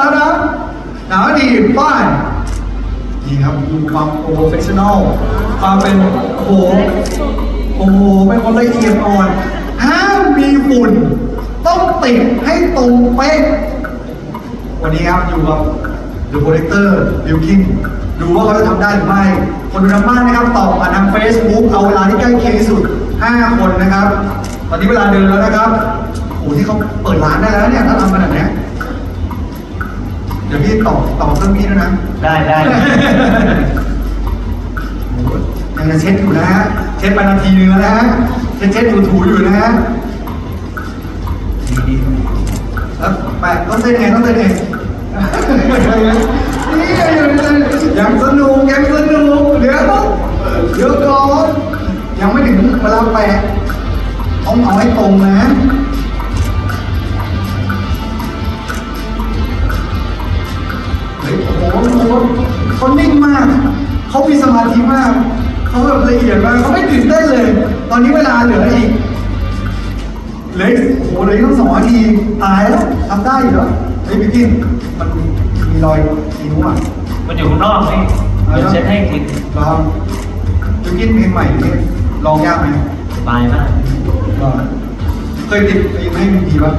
แล้วนะหนาดีป้ายนี่ครับมีความโปรเฟชชั่นอลความเป็นโอ้โหโอ้โหเป็นคนละเอียดอ่อนห้ามมีฝุ่น ต้องติดให้ตรงเป๊ะวันนี้ครับอยู่กับ The Protector บิลคินดูว่าเขาจะทำได้หรือไม่ คนดูทางบ้านนะครับตอบมาทาง Facebook เอาเวลาที่ใกล้เคียงที่สุด 5 คนนะครับ ตอนนี้เวลาเดินแล้วนะครับโอ้ที่เขาเปิดร้านได้แล้วเนี่ยถ้าทำขนาดนี้ เดี๋ยวพี่ตอบตอบเครื่องพี่ด้วยนะ ได้ได้โอ้โหยังจะเช็ดอยู่นะฮะ เช็ดไปนาทีนึงแล้วนะฮะ เช็ดเช็ดถูถูๆอยู่นะฮะดีๆแล้วแปะต้องเต้นไงต้องเต้นไงนี่ยังสนุกยังสนุกเดี๋ยวเดี๋ยวก่อนยังไม่ถึงเวลาแปะต้องเอาให้ตรงนะ เขานิ่งมาก เขามีสมาธิมาก เขาแบบละเอียดมากเขาไม่ตื่นเต้นเลย ตอนนี้เวลาเหลืออีกเหลืออีกโอ้โหเหลืออีกต้องสองนาทีตายแล้วทำได้อยู่เหรอเฮ้ยพี่กิ้งมันมีรอยนิ้วอะมันอยู่ข้างนอกนี่เดี๋ยวเช็ดให้กินลองพี่กิ้งเพลงใหม่นี่ลองยากไหมสบายมากลองเคยติดเพลงให้มีดีป่ะ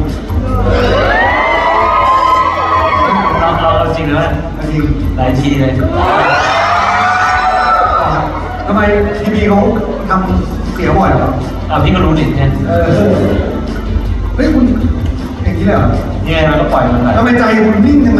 เราเราเอาจริงเลย ว่าอันนี้หลายทีเลยทำไมทีพีเขาทำเสียบ่อยเหรอเอาพี่ก็รู้ดิเนี่ยเออเฮ้ยคุณอย่างนี้เลยเหรอยังไงเราก็ปล่อยมันไปทำไมใจคุณนิ่งจังเลย